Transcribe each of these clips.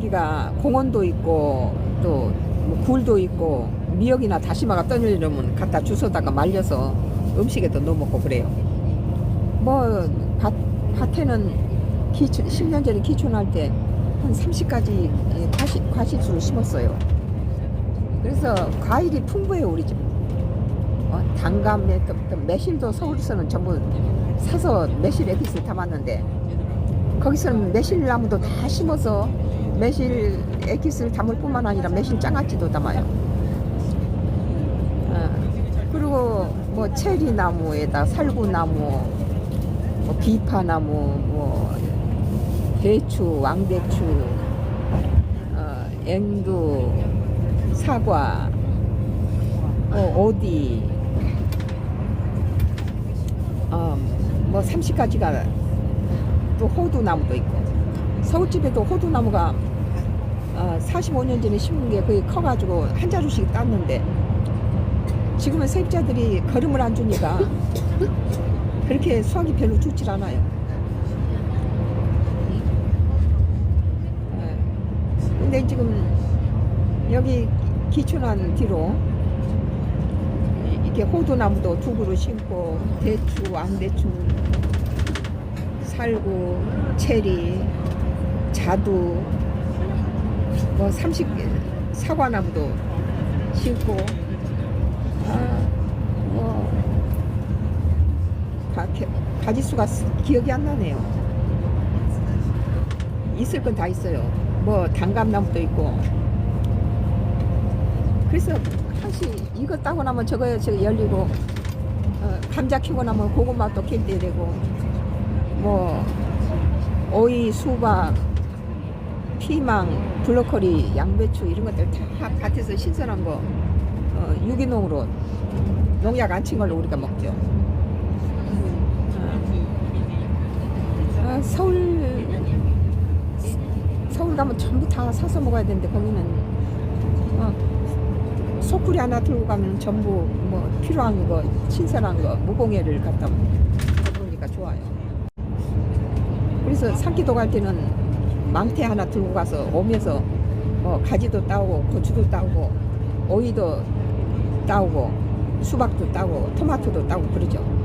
여기가 공원도 있고 또 뭐 굴도 있고 미역이나 다시마가 떠내려면 갖다 주워다가 말려서 음식에도 넣어 먹고 그래요. 뭐 밭, 밭에는 기촌, 10년 전에 기촌할 때 한 30가지 과실, 과실수를 심었어요. 그래서 과일이 풍부해요 우리 집. 어, 단감, 매- 또- 또 매실도 서울에서는 전부 사서 매실 에디스 담았는데 거기서는 매실나무도 다 심어서 매실 액기스를 담을 뿐만 아니라 매실 장아찌도 담아요. 어, 그리고 뭐 체리 나무에다 살구 나무, 뭐 비파 나무, 뭐 대추, 왕대추, 어, 앵두, 사과, 어, 오디, 어, 뭐 30가지가 또 호두 나무도 있고 서울집에도 호두나무가 어, 45년 전에 심은 게 거의 커가지고 한 자루씩 땄는데 지금은 세입자들이 걸음을 안 주니까 그렇게 수확이 별로 좋질 않아요. 예. 근데 지금 여기 기촌한 뒤로 이렇게 호두나무도 두 그루 심고 대추, 왕대추, 살구, 체리, 자두, 뭐 30, 사과나무도 심고, 아, 뭐, 가, 개- 가지수가 쓰- 기억이 안 나네요. 있을 건 다 있어요. 뭐, 단감나무도 있고. 그래서 사실 이거 따고 나면 저거, 저거 열리고, 어, 감자 키고 나면 고구마 또 캘 때 되고, 뭐 오이, 수박, 피망, 블로커리, 양배추 이런 것들 다 밭에서 신선한 거 어, 유기농으로 농약 안 친 걸로 우리가 먹죠. 아, 서울 서울 가면 전부 다 사서 먹어야 되는데 거기는 어, 소쿠리 하나 들고 가면 전부 뭐 필요한 거 신선한 거 무공해를 갖다 먹으니까 좋아요. 그래서 산기도 갈 때는 망태 하나 들고 가서 오면서 뭐 가지도 따오고 고추도 따오고 오이도 따오고 수박도 따고 토마토도 따고 그러죠. 어.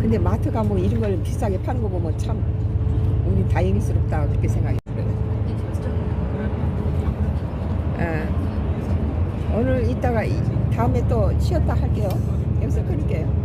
근데 마트 가면 이런 걸 비싸게 파는 거 보면 참 우리 다행스럽다 그렇게 생각이 들어요. 예. 오늘 이따가 이- 다음에 또 쉬었다 할게요. 여기서 끊을게요.